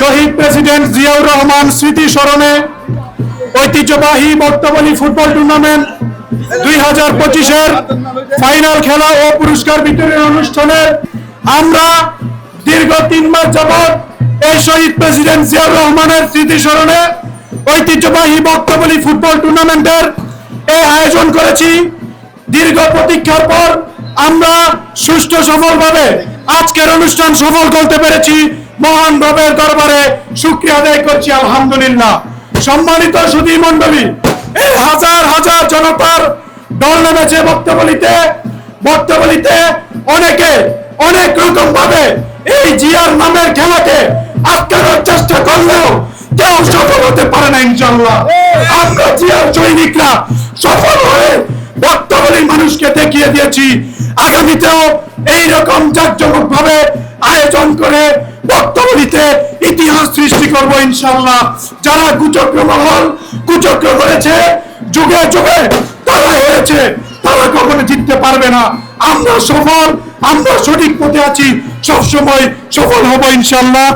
শহীদ president Ziaur Rahman স্মৃতি স্মরণে ঐতিহ্যবাহী বক্তবলী ফুটবল টুর্নামেন্ট দুই হাজার পঁচিশের ফাইনাল খেলা ও পুরস্কার বিতরণ অনুষ্ঠানে আমরা দীর্ঘ তিন মাস যাবৎ এই শহীদ প্রেসিডেন্ট জিয়াউর রহমানের স্মৃতি স্মরণে ঐতিহ্যবাহী বক্তবলী ফুটবল টুর্নামেন্টের এই আয়োজন করেছি। দীর্ঘ প্রতীক্ষার পর আমরা সুষ্ঠু সফলভাবে আজকের অনুষ্ঠান সফল করতে পেরেছি। মহান রবের দরবারে শুক্রিয়া আদায় করছি, আলহামদুলিল্লাহ। সম্মানিত সুধী মন্ডলী এই হাজার হাজার জনতার দল নেমেছে বক্তবলিতে বক্তবলিতে অনেকে অনেক রকম ভাবে এই জিয়ার নামের খেলাকে আটকানোর চেষ্টা করলেও কেউ সফল হতে পারে না ইনশাল্লাহ আমরা জিয়ার সৈনিকরা সফল হয়ে বক্তবলী মানুষকে দেখিয়ে দিয়েছি। আগামীতেও এই রকম জাকজমক ভাবে আয়োজন করে বক্তবলীতে ইতিহাস সৃষ্টি করব ইনশাল্লাহ যারা কুচক্র মহল কুচক্র করেছে, যুগে যুগে তারা হয়েছে তারা কখনো জিততে পারবে না। আমরা সফল, আমরা সঠিক পথে আছি, সবসময় সফল হব ইনশাল্লাহ